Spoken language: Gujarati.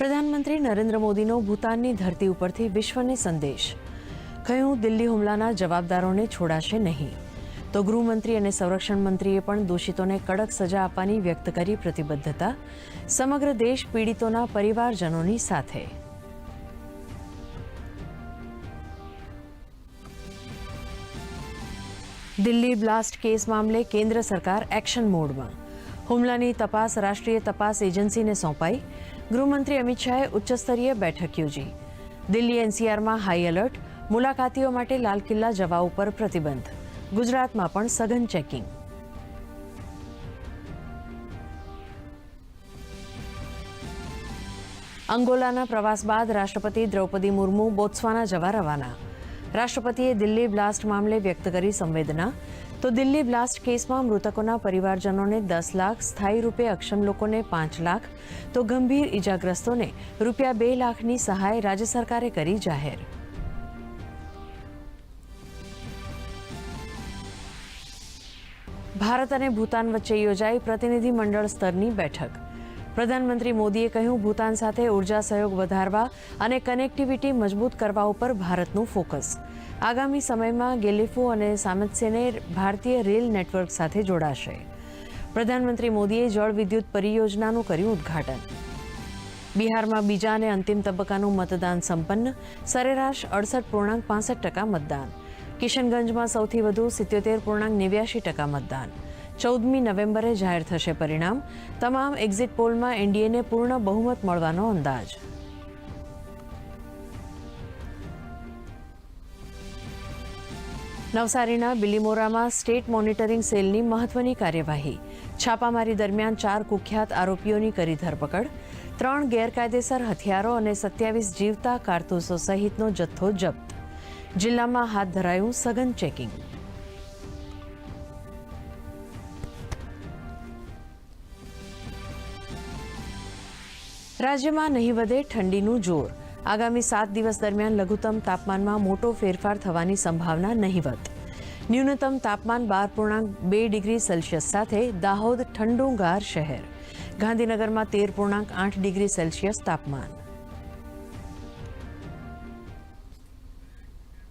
પ્રધાનમંત્રી નરેન્દ્ર મોદીનો ભૂતાનની ધરતી ઉપરથી વિશ્વને સંદેશ. કહ્યું, દિલ્હી હુમલાના જવાબદારોને છોડાશે નહીં. તો ગૃહમંત્રી અને સંરક્ષણ મંત્રીએ પણ દોષિતોને કડક સજા આપવાની વ્યક્ત કરી પ્રતિબદ્ધતા સમગ્ર દેશ પીડિતોના પરિવારજનોની સાથે. દિલ્હી બ્લાસ્ટ કેસ મામલે કેન્દ્ર સરકાર એક્શન મોડમાં. હુમલાની તપાસ રાષ્ટ્રીય તપાસ એજન્સીને સોંપાઈ. ગૃહમંત્રી અમિત શાહે ઉચ્ચસ્તરીય બેઠક યોજી. દિલ્હી એનસીઆરમાં હાઈ એલર્ટ, મુલાકાતીઓ માટે લાલ કિલ્લા જવા ઉપર પ્રતિબંધ. ગુજરાતમાં પણ સઘન ચેકિંગ. અંગોલાના પ્રવાસ બાદ રાષ્ટ્રપતિ દ્રૌપદી મુર્મુ બોત્સવાના જવા રવાના. રાષ્ટ્રપતિએ દિલ્હી બ્લાસ્ટ મામલે વ્યક્ત કરી સંવેદના. તો દિલ્હી બ્લાસ્ટ કેસમાં મૃતકોના પરિવારજનોને દસ લાખ, સ્થાયી રૂપે અક્ષમ લોકોને પાંચ લાખ. તો ગંભીર ઇજાગ્રસ્તોને રૂપિયા બે લાખની સહાય રાજ્ય સરકારે કરી જાહેર. ભારત અને ભૂતાન વચ્ચે યોજાઈ પ્રતિનિધિમંડળ સ્તરની બેઠક. પ્રધાનમંત્રી મોદીએ કહ્યું, ભૂતાન સાથે ઊર્જા સહયોગ વધારવા અને કનેક્ટિવિટી મજબૂત કરવા ઉપર ભારતનું ફોકસ. આગામી સમયમાં ગેલિફો અને સામત્સેને ભારતીય રેલ નેટવર્ક સાથે જોડાશે. પ્રધાનમંત્રી મોદીએ જળ વિદ્યુત પરિયોજનાનું કર્યું ઉદ્ઘાટન. બિહારમાં બીજા અને અંતિમ તબક્કાનું મતદાન સંપન્ન. સરેરાશ અડસઠ પૂર્ણાંક પાસઠ ટકા મતદાન. કિશનગંજમાં સૌથી વધુ સિત્યોતેર પૂર્ણાંક નેવ્યાશી ટકા મતદાન. ચૌદમી નવેમ્બરે જાહેર થશે પરિણામ. તમામ એક્ઝિટ પોલમાં એનડીએને પૂર્ણ બહુમત મળવાનો અંદાજ. નવસારીના બિલીમોરામાં સ્ટેટ મોનિટરિંગ સેલની મહત્વની કાર્યવાહી. છાપામારી દરમિયાન ચાર કુખ્યાત આરોપીઓની કરી ધરપકડ. ત્રણ ગેરકાયદેસર હથિયારો અને સત્યાવીસ જીવતા કારતૂસો સહિતનો જથ્થો જપ્ત. જિલ્લામાં હાથ ધરાયું સઘન ચેકિંગ. રાજ્યમાં નહીં વધે ઠંડીનું જોર. આગામી સાત દિવસ દરમિયાન લઘુત્તમ તાપમાનમાં મોટો ફેરફાર થવાની સંભાવના નહીવત ન્યૂનતમ તાપમાન બાર પૂર્ણાંક બે ડિગ્રી સેલ્સિયસ સાથે દાહોદ ઠંડુગાર શહેર. ગાંધીનગરમાં તેર પૂર્ણાંક આઠ ડિગ્રી સેલ્સિયસ તાપમાન.